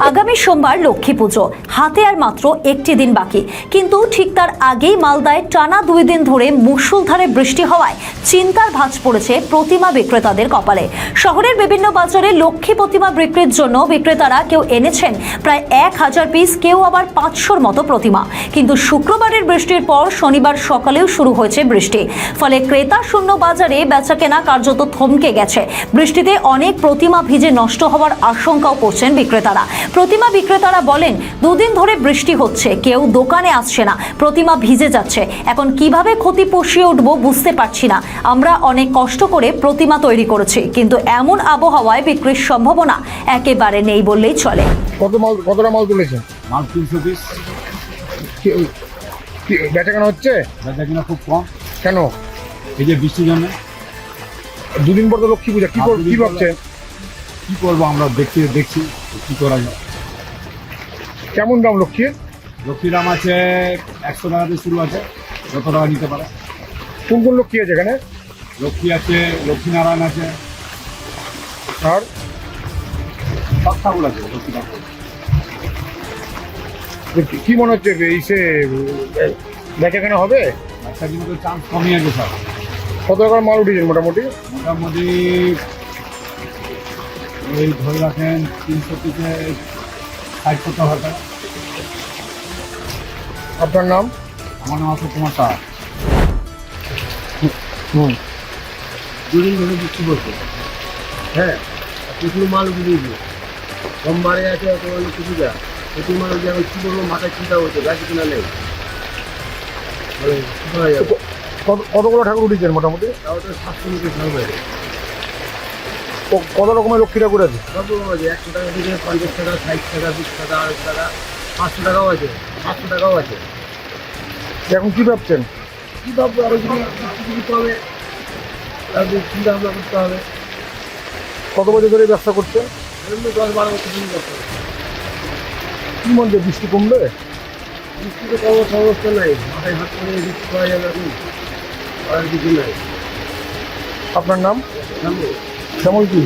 আগামী সোমবার লক্ষ্মী পুজো। হাতে আর মাত্র একটি দিন বাকি। কিন্তু ঠিক তার আগেই মালদায় টানা দুই দিন ধরে মুষলধারে বৃষ্টি হওয়ায় চিন্তার ভাঁজ পড়েছে প্রতিমা বিক্রেতাদের কপালে। শহরের বিভিন্ন বাজারে লক্ষ্মী প্রতিমা বিক্রির জন্য বিক্রেতারা কেউ এনেছেন প্রায় এক হাজার পিস, কেউ আবার পাঁচশোর মতো প্রতিমা। কিন্তু শুক্রবারের বৃষ্টির পর শনিবার সকালেও শুরু হয়েছে বৃষ্টি। ফলে ক্রেতা শূন্য বাজারে বেচাকেনা কার্যত থমকে গেছে। বৃষ্টিতে অনেক প্রতিমা ভিজে নষ্ট হওয়ার আশঙ্কাও করছেন বিক্রেতারা। প্রতিমা বিক্রেতারা বলেন দুদিন ধরে বৃষ্টি হচ্ছে কেউ দোকানে আসছে না প্রতিমা ভিজে যাচ্ছে। এখন কীভাবে ক্ষতি পুষিয়ে উঠবো বুঝতে পারছি না। আমরা অনেক কষ্ট করে প্রতিমা তৈরি করেছি কিন্তু এমন আবহাওয়ায় বিক্রির সম্ভাবনা একেবারে নেই বললেই চলে। কত মাল কতটা মাল তুলেছেন? মাল তিনশো পিস। কি- কি বেচা কেনা হচ্ছে? বেচা খুব কম। কেন? এই যে বৃষ্টির জন্য। দুদিন পর তো লক্ষ্মী পূজা কি কি ভাবছেন? কি করব আমরা দেখছি দেখছি কি করা যায়। কেমন দাম লক্ষ্মীর? লক্ষ্মীর দাম আছে একশো টাকাতে শুরু আছে যত টাকা নিতে পারে। কোন কোন লক্ষ্মী আছে এখানে? লক্ষ্মী আছে লক্ষ্মীনারায়ণ আছে। আর? সব ঠাকুর আছে লক্ষ্মী ঠাকুর কি- মনে হচ্ছে এই সে বেচা কেনা হবে? একটা কিন্তু চান্স কমই আছে স্যার কত টাকার মাল উঠেছেন মোটামুটি? মোটামুটি এই ধরে রাখেন তিনশো পিসে ষাট সত্তর হাজার আপনার নাম? আমার নাম আছে কুমার সাহা। হুম। দুদিন ধরে বিক্রি করছে। হ্যাঁ প্রচুর মাল উঠে দিয়েছে সোমবারে আছে তোমার কিছুটা। প্রচুর মাল উঠে আমি কী করব মাথায় চিন্তা হচ্ছে গাছ কিনা নেই। কতগুলো ঠাকুর উঠেছেন মোটামুটি? তাও তো সাতশো মিটার ক- কত রকমের লক্ষ্মী ঠাকুর আছে সব রকম আছে একশো টাকা থেকে পঞ্চাশ টাকা ষাট টাকা বিশ টাকা আড়াইশো টাকা পাঁচশো টাকাও আছে সাতশো টাকাও আছে। এখন কি ভাবছেন? কী ভাববো আরও কিছু হবে তারপরে চিন্তা ভাবনা করতে হবে। কত বছর ধরে ব্যবসা করছেন দশ বারো বছর করতে হবে কি মনে বৃষ্টি কমবে? বৃষ্টিতে কোনো সমস্যা নাই। মাথায় হাত করে বৃষ্টি করা যাবে এখন। করার কিছু নাই। আপনার নাম? জানো শ্যামল কি?